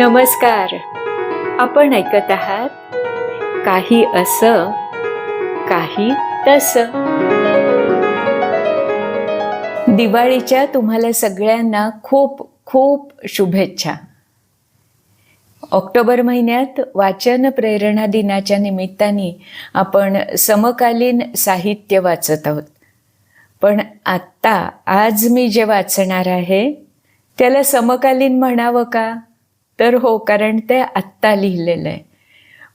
नमस्कार. आपण ऐकत आहात काही असं काही तस. दिवाळीच्या तुम्हाला सगळ्यांना खूप खूप शुभेच्छा. ऑक्टोबर महिन्यात वाचन प्रेरणा दिनाच्या निमित्ताने आपण समकालीन साहित्य वाचत आहोत. पण आत्ता आज मी जे वाचणार आहे त्याला समकालीन म्हणावं का? तर हो कारण ते आत्ता लिहिलेलं आहे.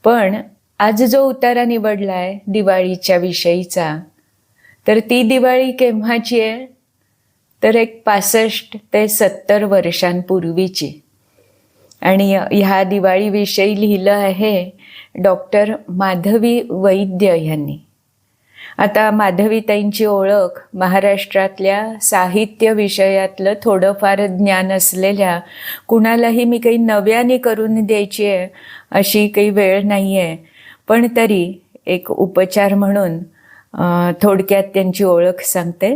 पण आज जो उतारा निवडला आहे दिवाळीच्या विषयीचा तर ती दिवाळी केव्हाची आहे? तर एक पासष्ट ते सत्तर वर्षांपूर्वीची. आणि ह्या दिवाळीविषयी लिहिलं आहे डॉक्टर माधवी वैद्य यांनी. आता माधवीताईंची ओळख महाराष्ट्रातल्या साहित्य विषयातलं थोडंफार ज्ञान असलेल्या कुणालाही मी काही नव्याने करून द्यायची आहे अशी काही वेळ नाही आहे पण तरी एक उपचार म्हणून थोडक्यात त्यांची ओळख सांगते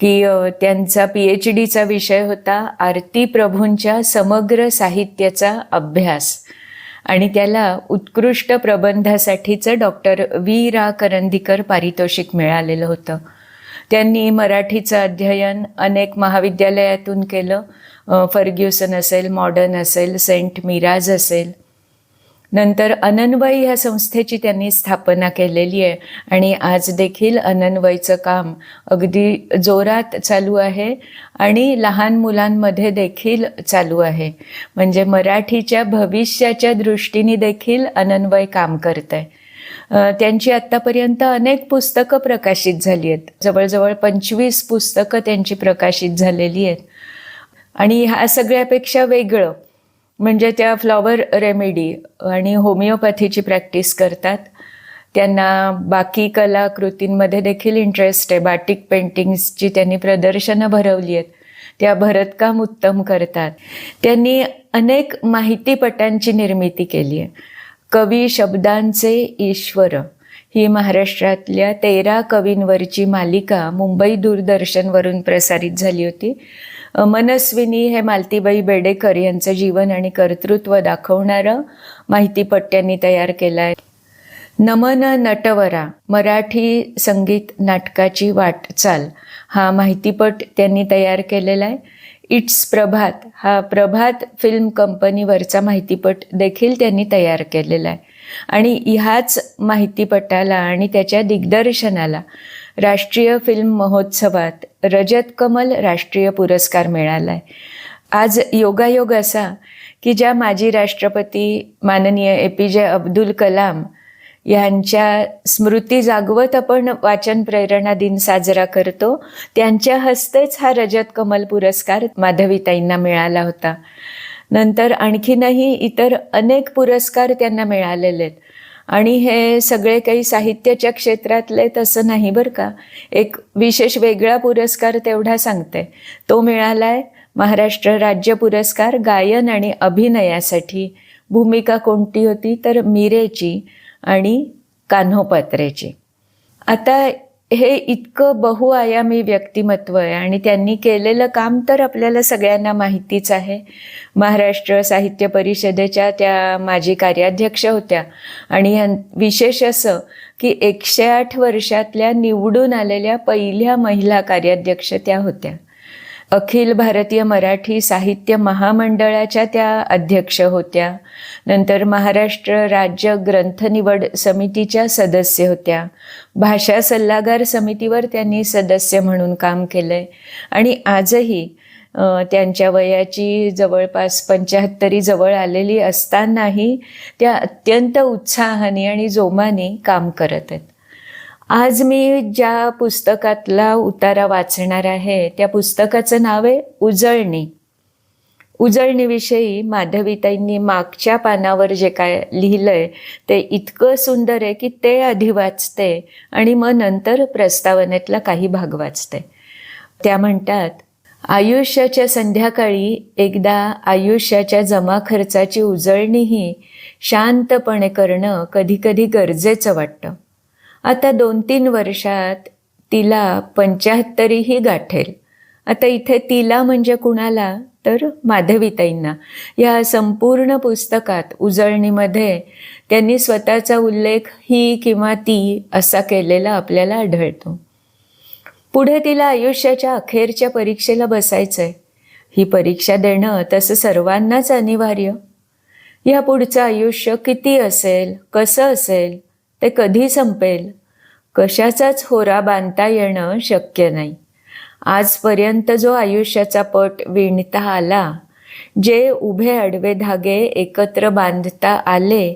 की त्यांचा पी एच डीचा विषय होता आरती प्रभूंच्या समग्र साहित्याचा अभ्यास. आणि त्याला उत्कृष्ट प्रबंधासाठीचं डॉक्टर वी रा करंदीकर पारितोषिक मिळालेलं होतं. त्यांनी मराठीचं अध्ययन अनेक महाविद्यालयातून केलं. फर्ग्युसन असेल मॉडर्न असेल सेंट मिराज असेल. नंतर अनन्वय ह्या संस्थेची त्यांनी स्थापना केलेली आहे. आणि आज देखील अनन्वयचं काम अगदी जोरात चालू आहे आणि लहान मुलांमध्ये देखील चालू आहे. म्हणजे मराठीच्या भविष्याच्या दृष्टीने देखील अनन्वय काम करत आहे त्यांची आत्तापर्यंत अनेक पुस्तकं प्रकाशित झाली आहेत. जवळजवळ पंचवीस पुस्तकं त्यांची प्रकाशित झालेली आहेत. आणि ह्या सगळ्यापेक्षा वेगळं म्हणजे त्या फ्लॉवर रेमेडी आणि होमिओपॅथीची प्रॅक्टिस करतात. त्यांना बाकी कलाकृतींमध्ये देखील इंटरेस्ट आहे. बाटिक पेंटिंग्सची त्यांनी प्रदर्शनं भरवली आहेत त्या भरतकाम उत्तम करतात. त्यांनी अनेक माहितीपटांची निर्मिती केली आहे. कवी शब्दांचे ईश्वर ही महाराष्ट्रातल्या तेरा कवींवरची मालिका मुंबई दूरदर्शनवरून प्रसारित झाली होती. मनस्विनी हे मालतीबाई बेडेकर यांचं जीवन आणि कर्तृत्व दाखवणारं माहितीपट त्यांनी तयार केलं आहे नमन नटवरा मराठी संगीत नाटकाची वाटचाल हा माहितीपट त्यांनी तयार केलेला आहे. इट्स प्रभात हा प्रभात फिल्म कंपनीवरचा माहितीपट देखील त्यांनी तयार केलेला आहे. आणि ह्याच माहितीपटाला आणि त्याच्या दिग्दर्शनाला राष्ट्रीय फिल्म महोत्सवात रजत कमल राष्ट्रीय पुरस्कार मिळाला आहे आज योगायोग असा की ज्या माजी राष्ट्रपती माननीय ए पी जे अब्दुल कलाम यांच्या स्मृती जागवत आपण वाचन प्रेरणा दिन साजरा करतो त्यांच्या हस्तेच हा रजत कमल पुरस्कार माधवीताईंना मिळाला होता. नंतर आणखीनही इतर अनेक पुरस्कार त्यांना मिळालेले आहेत. आणि हे सगळे काही साहित्याच्या क्षेत्रातले तसं नाही बरं का. एक विशेष वेगळा पुरस्कार तेवढा सांगते. तो मिळाला आहे महाराष्ट्र राज्य पुरस्कार गायन आणि अभिनयासाठी. भूमिका कोणती होती? तर मीरेची आणि कान्होपात्रेची. आता हे इतकं बहुआयामी व्यक्तिमत्व आहे आणि त्यांनी केलेलं काम तर आपल्याला सगळ्यांना माहितीच आहे. महाराष्ट्र साहित्य परिषदेच्या त्या माजी कार्याध्यक्ष होत्या आणि विशेष असं की एकशे आठ वर्षातल्या निवडून आलेल्या पहिल्या महिला कार्याध्यक्ष त्या होत्या. अखिल भारतीय मराठी साहित्य महामंडळाच्या त्या अध्यक्ष होत्या. नंतर महाराष्ट्र राज्य ग्रंथ निवड समितीच्या सदस्य होत्या. भाषा सल्लागार समितीवर त्यांनी सदस्य म्हणून काम केलं आहे आणि आजही त्यांच्या वयाची जवळपास पंच्याहत्तरी जवळ आलेली असतानाही त्या अत्यंत उत्साहाने आणि जोमाने काम करत आहेत. आज मी ज्या पुस्तकातला उतारा वाचणार आहे त्या पुस्तकाचं नाव आहे उजळणी. उजळणीविषयी माधवीताईंनी मागच्या पानावर जे काय लिहिलंय ते इतकं सुंदर आहे की ते आधी वाचते आणि मग नंतर प्रस्तावनेतला काही भाग वाचते. त्या म्हणतात आयुष्याच्या संध्याकाळी एकदा आयुष्याच्या जमा खर्चाची उजळणीही शांतपणे करणं कधीकधी गरजेचं वाटतं. आता दोन तीन वर्षात तिला पंच्याहत्तरीही गाठेल. आता इथे तिला म्हणजे कुणाला? तर माधवीताईंना. या संपूर्ण पुस्तकात उजळणीमध्ये त्यांनी स्वतःचा उल्लेख ही किंवा ती असा केलेला आपल्याला आढळतो. पुढे तिला आयुष्याच्या अखेरच्या परीक्षेला बसायचंय. ही परीक्षा देणं तसं सर्वांनाच अनिवार्य. या पुढचं आयुष्य किती असेल कसं असेल ते कधी संपेल? कशाचाच होरा बांधता येणं शक्य नाही. आजपर्यंत जो आयुष्याचा पट विणता आला जे उभे आडवे धागे एकत्र बांधता आले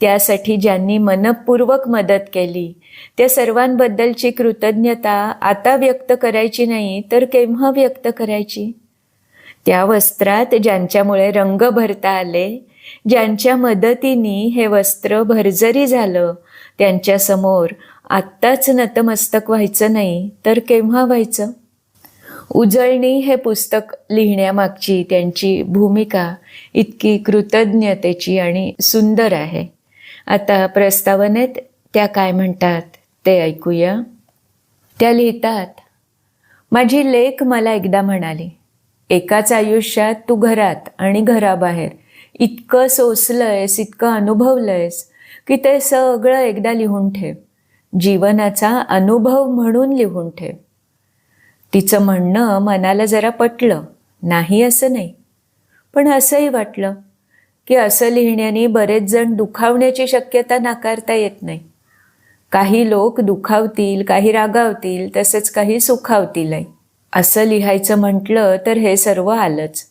त्यासाठी ज्यांनी मनपूर्वक मदत केली त्या सर्वांबद्दलची कृतज्ञता आता व्यक्त करायची नाही तर केव्हा व्यक्त करायची? त्या वस्त्रात ज्यांच्यामुळे रंग भरता आले ज्यांच्या मदतीने हे वस्त्र भरजरी झालं त्यांच्यासमोर आत्ताच नतमस्तक व्हायचं नाही तर केव्हा व्हायचं? उजळणी हे पुस्तक लिहिण्यामागची त्यांची भूमिका इतकी कृतज्ञतेची आणि सुंदर आहे. आता प्रस्तावनेत त्या काय म्हणतात ते ऐकूया. त्या लिहितात माझी लेख मला एकदा म्हणाली एकाच आयुष्यात तू घरात आणि घराबाहेर इतकं सोसलंयस इतकं अनुभवलंयस की ते सगळं एकदा लिहून ठेव. जीवनाचा अनुभव म्हणून लिहून ठेव. तिचं म्हणणं मनाला जरा पटलं. नाही असं नाही. पण असंही वाटलं की असं लिहिण्याने बरेच जण दुखावण्याची शक्यता नाकारता येत नाही. काही लोक दुखावतील काही रागावतील तसेच काही सुखावतीलही. असं लिहायचं म्हटलं तर हे सर्व आलंच.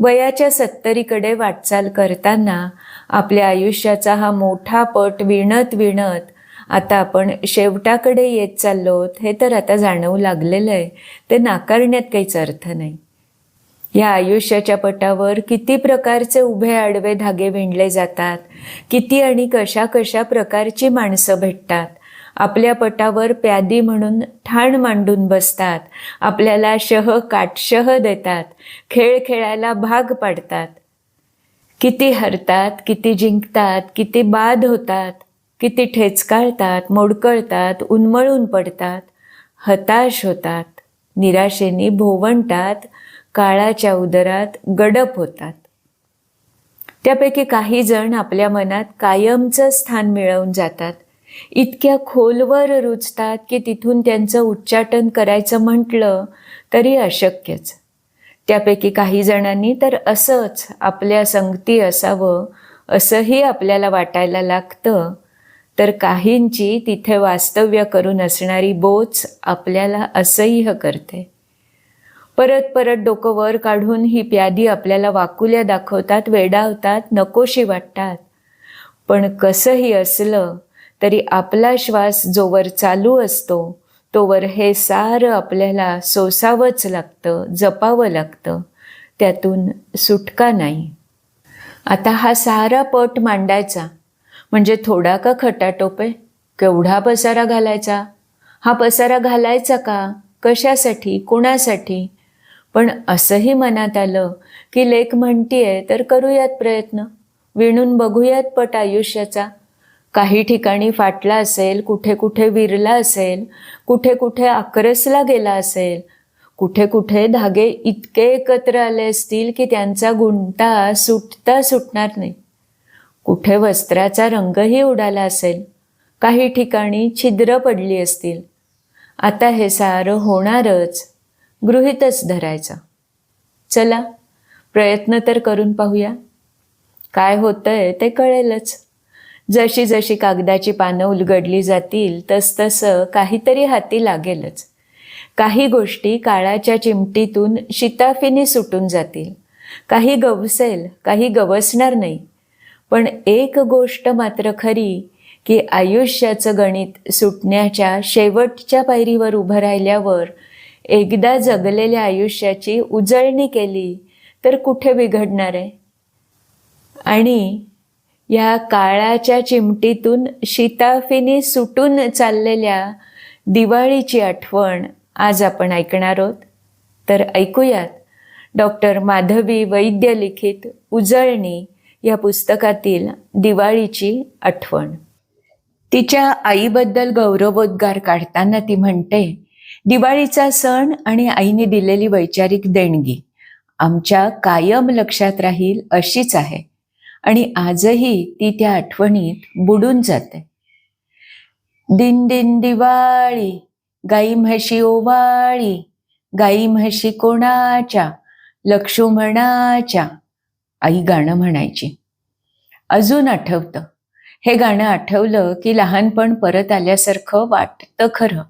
वयाच्या सत्तरीकडे वाटचाल करताना आपल्या आयुष्याचा हा मोठा पट विणत विणत आता आपण शेवटाकडे येत चाललोत हे तर आता जाणवू लागलेलं आहे. ते नाकारण्यात काहीच अर्थ नाही. या आयुष्याच्या पटावर किती प्रकारचे उभे आडवे धागे विणले जातात किती आणि कशा कशा प्रकारची माणसं भेटतात आपल्या पटावर प्यादी म्हणून ठाण मांडून बसतात. आपल्याला शह काटशह देतात. खेळ खेळायला भाग पाडतात. किती हरतात किती जिंकतात किती बाद होतात किती ठेचकाळतात मोडकळतात उन्मळून पडतात. हताश होतात. निराशेने भोवंटात काळाच्या उदरात गडप होतात. त्यापैकी काही जण आपल्या मनात कायमचं स्थान मिळवून जातात. इतक्या खोलवर रुजतात की तिथून त्यांचं उच्चाटन करायचं म्हटलं तरी अशक्यच. त्यापैकी काही जणांनी तर असंच आपल्या संगती असावं असंही आपल्याला वाटायला लागतं. तर काहींची तिथे वास्तव्य करून असणारी बोच आपल्याला असह्य करते. परत परत डोकं वर काढून ही प्यादी आपल्याला वाकुल्या दाखवतात वेडावतात नकोशी वाटतात. पण कसंही असलं तरी आपला श्वास जोवर चालू असतो तोवर हे सारं आपल्याला सोसावंच लागतं जपावं लागतं. त्यातून सुटका नाही. आता हा सारा पट मांडायचा. म्हणजे थोडा का खटाटोपे केवढा पसारा घालायचा? हा पसारा घालायचा का? कशासाठी? कोणासाठी? पण असंही मनात आलं की लेख म्हणतीये तर करूयात प्रयत्न. विणून बघूयात पट आयुष्याचा. काही ठिकाणी फाटला असेल कुठे कुठे विरला असेल कुठे कुठे आक्रसला गेला असेल कुठे कुठे धागे इतके एकत्र आले असतील की त्यांचा गुंता सुटता सुटणार नाही. कुठे वस्त्राचा रंगही उडाला असेल काही ठिकाणी छिद्र पडली असतील. आता हे सारं होणारच गृहितच धरायचं. चला प्रयत्न तर करून पाहूया. काय होतंय ते कळेलच. जशी जशी कागदाची पानं उलगडली जातील तसतसं काहीतरी हाती लागेलच. काही गोष्टी काळाच्या चिमटीतून शिताफीने सुटून जातील. काही गवसेल काही गवसणार नाही. पण एक गोष्ट मात्र खरी की आयुष्याचं गणित सुटण्याच्या शेवटच्या पायरीवर उभं राहिल्यावर एकदा जगलेल्या आयुष्याची उजळणी केली तर कुठे बिघडणार आहे? आणि या काळाच्या चिमटीतून शिताफिनी सुटून चाललेल्या दिवाळीची आठवण आज आपण ऐकणार आहोत. तर ऐकूयात. डॉक्टर माधवी वैद्य लिखित उजळणी या पुस्तकातील दिवाळीची आठवण. तिच्या आईबद्दल गौरवोद्गार काढताना ती म्हणते दिवाळीचा सण आणि आईने दिलेली वैचारिक देणगी आमच्या कायम लक्षात राहील अशीच आहे. आणि आजही ती त्या आठवणीत बुडून जाते. दिन दिन दिवाळी गाई म्हशी ओवाळी गाई म्हशी कोणाच्या लक्ष्मणाच्या आई गाणं म्हणायची. अजून आठवतं. हे गाणं आठवलं की लहानपण परत आल्यासारखं वाटतं खरं.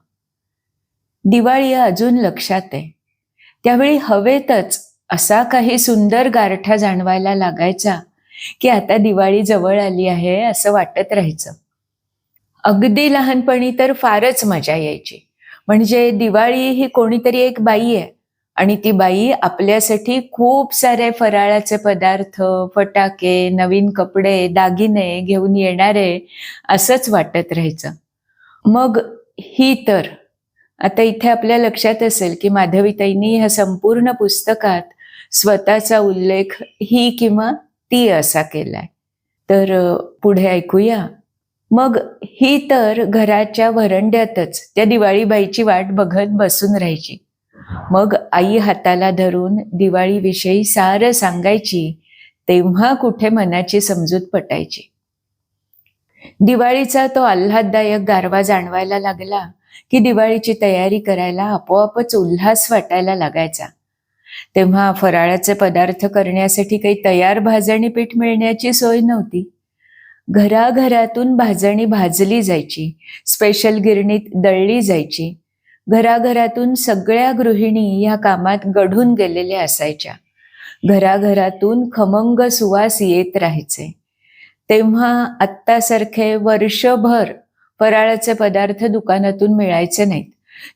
दिवाळी अजून लक्षात आहे. त्यावेळी हवेतच असा काही सुंदर गारठा जाणवायला लागायचा की आता दिवाळी जवळ आली आहे असं वाटत राहायचं. अगदी लहानपणी तर फारच मजा यायची. म्हणजे दिवाळी ही कोणीतरी एक बाई आहे आणि ती बाई आपल्यासाठी खूप सारे फराळाचे पदार्थ फटाके नवीन कपडे दागिने घेऊन येणारे असंच वाटत राहायचं. मग ही तर. आता इथे आपल्या लक्षात असेल की माधवीताईंनी ह्या संपूर्ण पुस्तकात स्वतःचा उल्लेख ही किंवा ती असा केलाय. तर पुढे ऐकूया. मग ही तर घराच्या वरंड्यातच त्या दिवाळीबाईची वाट बघत बसून राहायची. मग आई हाताला धरून दिवाळीविषयी सारं सांगायची तेव्हा कुठे मनाची समजूत पटायची. दिवाळीचा तो आल्हाददायक गारवा जाणवायला लागला की दिवाळीची तयारी करायला आपोआपच उल्हास वाटायला लागायचा. तेव्हा फराळाचे पदार्थ करण्यासाठी काही तयार भाजणी पीठ मिळण्याची सोय नव्हती. घराघरातून भाजणी भाजली जायची. स्पेशल गिरणीत दळली जायची. घराघरातून सगळ्या गृहिणी या कामात गढून गेलेल्या असायच्या. घराघरातून खमंग सुवास येत राहायचे. तेव्हा आत्तासारखे वर्षभर फराळाचे पदार्थ दुकानातून मिळायचे नाहीत.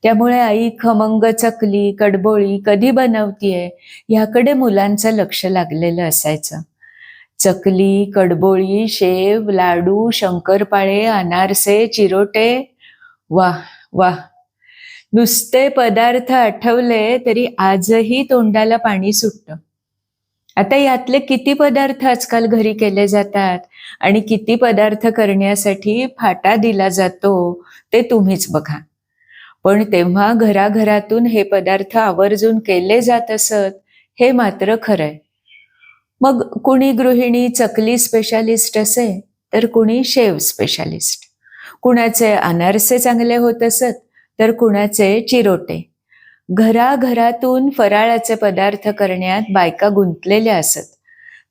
त्यामुळे आई खमंग चकली कडबोळी कधी बनवतीये ह्याकडे मुलांचं लक्ष लागलेलं असायचं. चकली कडबोळी शेव लाडू शंकरपाळे अनारसे चिरोटे. वा वाह. नुसते पदार्थ आठवले तरी आजही तोंडाला पाणी सुटतं. आता यातले किती पदार्थ आजकाल घरी केले जातात आणि किती पदार्थ करण्यासाठी फाटा दिला जातो ते तुम्हीच बघा. पण तेव्हा घराघरातून हे पदार्थ आवर्जून केले जात असत हे मात्र खरंय. मग कुणी गृहिणी चकली स्पेशालिस्ट असे तर कुणी शेव स्पेशालिस्ट कुणाचे अनारसे चांगले होत असत तर कुणाचे चिरोटे. घराघरातून फराळाचे पदार्थ करण्यात बायका गुंतलेल्या असत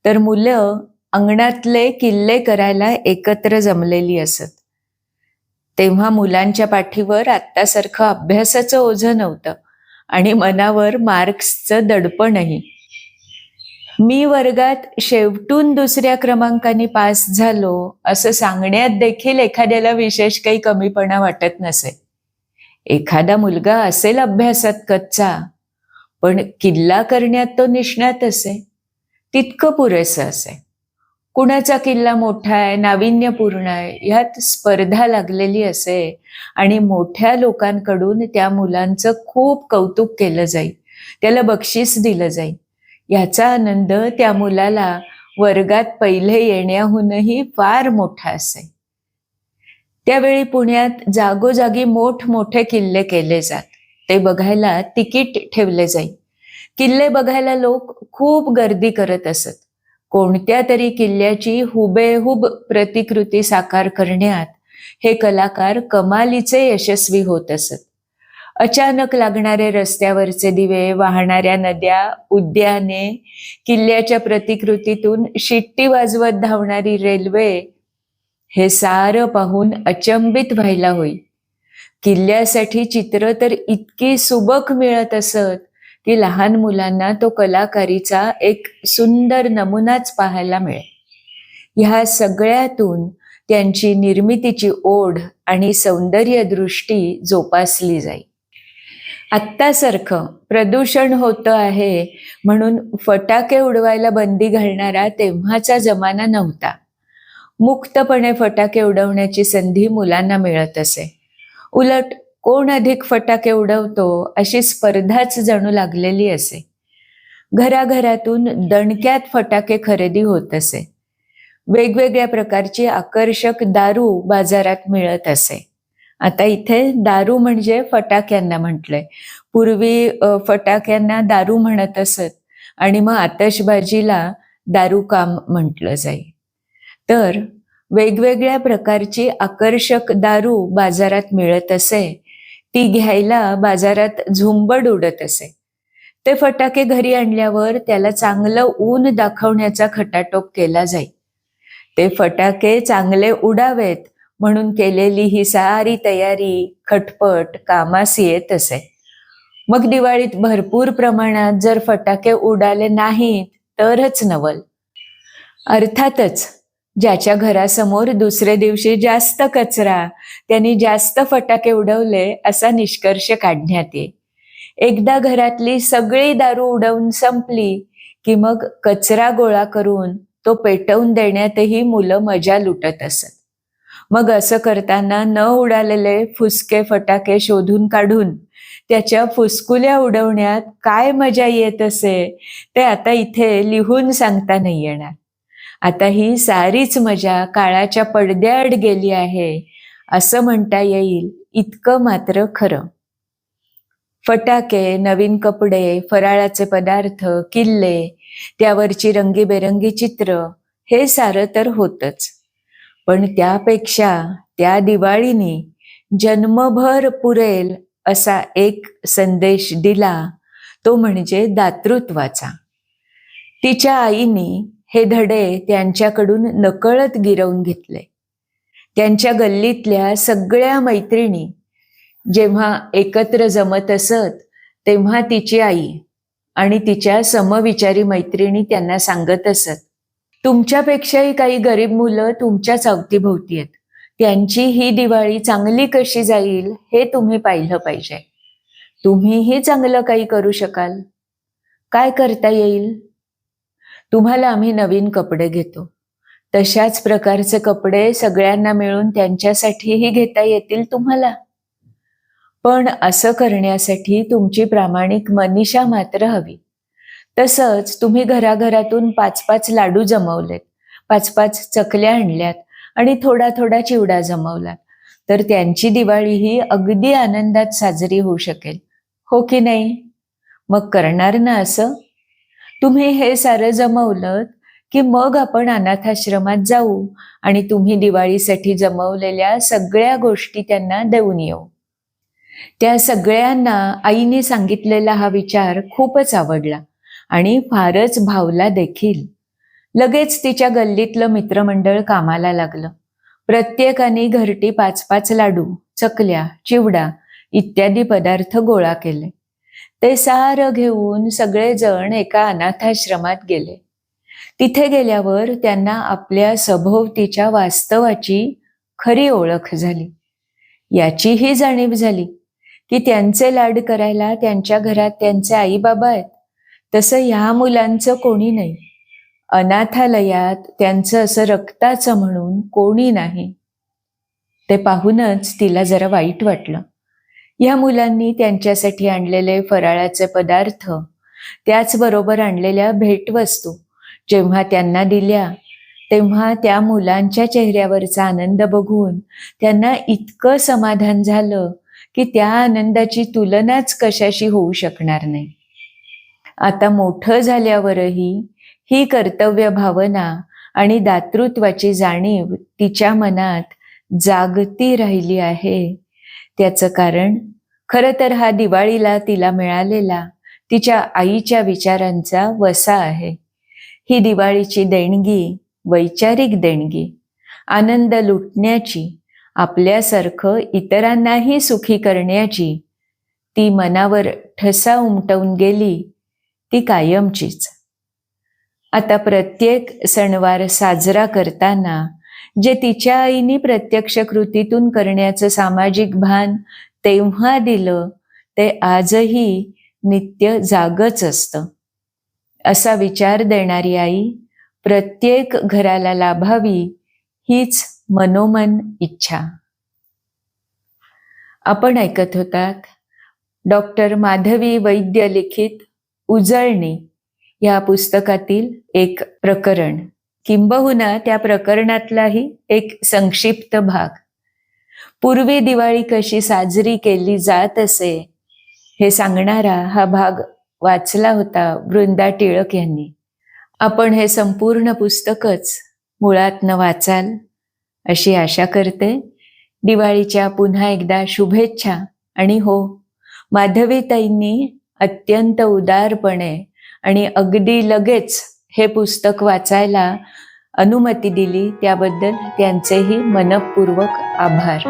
तर मुलं अंगणातले किल्ले करायला एकत्र जमलेली असत. तेव्हा मुलांच्या पाठीवर आत्तासारखं अभ्यासाचं ओझं नव्हतं आणि मनावर मार्क्सचं दडपणही. मी वर्गात शेवटून दुसऱ्या क्रमांकाने पास झालो असं सांगण्यात देखील एखाद्याला विशेष काही कमीपणा वाटत नसे. एखादा मुलगा असेल अभ्यासात कच्चा पण किल्ला करण्यात तो निष्णात असे. तितकं पुरेसं असे. कुणाचा किल्ला मोठा आहे नाविन्यपूर्ण आहे ह्यात स्पर्धा लागलेली असे. आणि मोठ्या लोकांकडून त्या मुलांचं खूप कौतुक केलं जाईल त्याला बक्षीस दिलं जाईल याचा आनंद त्या मुलाला वर्गात पहिले येण्याहूनही फार मोठा असे. त्यावेळी पुण्यात जागोजागी मोठमोठे किल्ले केले जात. ते बघायला तिकीट ठेवले जाई. किल्ले बघायला लोक खूप गर्दी करत असत. कोणत्या तरी किल्ल्याची हुबेहूब प्रतिकृती साकार करण्यात हे कलाकार कमालीचे यशस्वी होत असत. अचानक लागणारे रस्त्यावरचे दिवे वाहणाऱ्या नद्या उद्याने किल्ल्याच्या प्रतिकृतीतून शिट्टी वाजवत धावणारी रेल्वे हे सारं पाहून अचंबित व्हायला होई. किल्ल्यासाठी चित्र तर इतकी सुबक मिळत असत की लहान मुलांना तो कलाकारीचा एक सुंदर नमुनाच पाहायला मिळे ह्या सगळ्यातून त्यांची निर्मितीची ओढ आणि सौंदर्य दृष्टी जोपासली जाईल. आत्तासारखं प्रदूषण होतं आहे म्हणून फटाके उडवायला बंदी घालणारा तेव्हाचा जमाना नव्हता. मुक्तपणे फटाके उडवण्याची संधी मुलांना मिळत असे. उलट कोण अधिक फटाके उडवतो अशी स्पर्धाच जणू लागलेली असे. घराघरातून दणक्यात फटाके खरेदी होत असे. वेगवेगळ्या प्रकारची आकर्षक दारू बाजारात मिळत असे. आता इथे दारू म्हणजे फटाक्यांना म्हटलंय. पूर्वी फटाक्यांना दारू म्हणत असत आणि मग आतषबाजीला दारू काम म्हटलं जाई. तर वेगवेगळ्या प्रकारची आकर्षक दारू बाजारात मिळत असे ती घ्यायला बाजारात झुंबड उडत असे. ते फटाके घरी आणल्यावर त्याला चांगलं ऊन दाखवण्याचा खटाटोप केला जाई. ते फटाके चांगले उडावेत म्हणून केलेली ही सारी तयारी खटपट कामास येत असे. मग दिवाळीत भरपूर प्रमाणात जर फटाके उडाले नाहीत तरच नवल. अर्थातच ज्याच्या घरासमोर दुसरे दिवशी जास्त कचरा त्यांनी जास्त फटाके उडवले असा निष्कर्ष काढण्यात ये. एकदा घरातली सगळी दारू उडवून संपली की मग कचरा गोळा करून तो पेटवून देण्यातही मुलं मजा लुटत असत. मग असं करताना न उडालेले फुसके फटाके शोधून काढून त्याच्या फुसकुल्या उडवण्यात काय मजा येत असे ते आता इथे लिहून सांगता नाही येणार. आता ही सारीच मजा काळाच्या पडद्याआड गेली आहे असं म्हणता येईल इतकं मात्र खरं. फटाके नवीन कपडे फराळाचे पदार्थ किल्ले त्यावरची रंगीबेरंगी चित्र हे सारं तर होतच. पण त्यापेक्षा त्या दिवाळीने जन्मभर पुरेल असा एक संदेश दिला तो म्हणजे दातृत्वाचा. तिच्या आईनी हे धडे त्यांच्याकडून नकळत गिरवून घेतले. त्यांच्या गल्लीतल्या सगळ्या मैत्रिणी जेव्हा एकत्र जमत असत तेव्हा तिची आई आणि तिच्या समविचारी मैत्रिणी त्यांना सांगत असत तुमच्यापेक्षाही काही गरीब मुलं तुमच्याच अवतीभोवती आहेत. त्यांची ही दिवाळी चांगली कशी जाईल हे तुम्ही पाहिलं पाहिजे. तुम्हीही चांगलं काही करू शकाल. काय करता येईल? तुम्हाला आम्ही नवीन कपडे घेतो. तशाच प्रकारचे कपडे सगळ्यांना मिळून त्यांच्यासाठीही घेता येतील तुम्हाला. पण असं करण्यासाठी तुमची प्रामाणिक मनीषा मात्र हवी. तसंच तुम्ही घराघरातून पाच पाच लाडू जमवलेत पाच पाच चकल्या आणल्यात आणि थोडा थोडा चिवडा जमवलात. तर त्यांची दिवाळी ही अगदी आनंदात साजरी होऊ शकेल. हो की नाही? मग करणार ना असं? तुम्ही हे सारं जमवलं की मग आपण अनाथाश्रमात जाऊ आणि तुम्ही दिवाळीसाठी जमवलेल्या सगळ्या गोष्टी त्यांना देऊन येऊ. त्या सगळ्यांना आईने सांगितलेला हा विचार खूपच आवडला आणि फारच भावला देखील. लगेच तिच्या गल्लीतलं मित्रमंडळ कामाला लागलं. प्रत्येकाने घरटी पाच पाच लाडू चकल्या चिवडा इत्यादी पदार्थ गोळा केले. ते सारं घेऊन सगळेजण एका अनाथाश्रमात गेले. तिथे गेल्यावर त्यांना आपल्या सभोवतीच्या वास्तवाची खरी ओळख झाली. याचीही जाणीव झाली की त्यांचे लाड करायला त्यांच्या घरात त्यांचे आई बाबा आहेत. तसं ह्या मुलांचं कोणी नाही. अनाथालयात त्यांचं असं रक्ताचं म्हणून कोणी नाही. ते पाहूनच तिला जरा वाईट वाटलं. या मुलांनी त्यांच्यासाठी आणलेले फराळाचे पदार्थ त्याचबरोबर आणलेल्या भेटवस्तू जेव्हा त्यांना दिल्या तेव्हा त्या मुलांच्या चेहऱ्यावरचा आनंद बघून त्यांना इतकं समाधान झालं की त्या आनंदाची तुलनाच कशाशी होऊ शकणार नाही. आता मोठं झाल्यावरही ही कर्तव्य भावना आणि दातृत्वाची जाणीव तिच्या मनात जागती राहिली आहे. त्याचं कारण खरं तर हा दिवाळीला तिला मिळालेला तिच्या आईच्या विचारांचा वसा आहे. ही दिवाळीची देणगी वैचारिक देणगी आनंद लुटण्याची आपल्यासारखं इतरांनाही सुखी करण्याची ती मनावर ठसा उमटवून गेली ती कायमचीच. आता प्रत्येक सणवार साजरा करताना जे तिच्या आईने प्रत्यक्ष कृतीतून करण्याचं सामाजिक भान तेव्हा दिलं ते आजही नित्य जागच असतं. असा विचार देणारी आई प्रत्येक घराला लाभावी हीच मनोमन इच्छा. आपण ऐकत होतात डॉक्टर माधवी वैद्य लिखित उजळणी या पुस्तकातील एक प्रकरण. किंबहुना त्या प्रकरणातलाही एक संक्षिप्त भाग. पूर्वी दिवाळी कशी साजरी केली जात असे हे सांगणारा हा भाग वाचला होता वृंदा टिळक यांनी. आपण हे संपूर्ण पुस्तकच मुळात न वाचाल अशी आशा करते. दिवाळीच्या पुन्हा एकदा शुभेच्छा आणि हो माधवीताईंनी अत्यंत उदारपणे आणि अगदी लगेच हे पुस्तक वाचायला अनुमती दिली त्याबद्दल त्यांचेही मनपूर्वक आभार.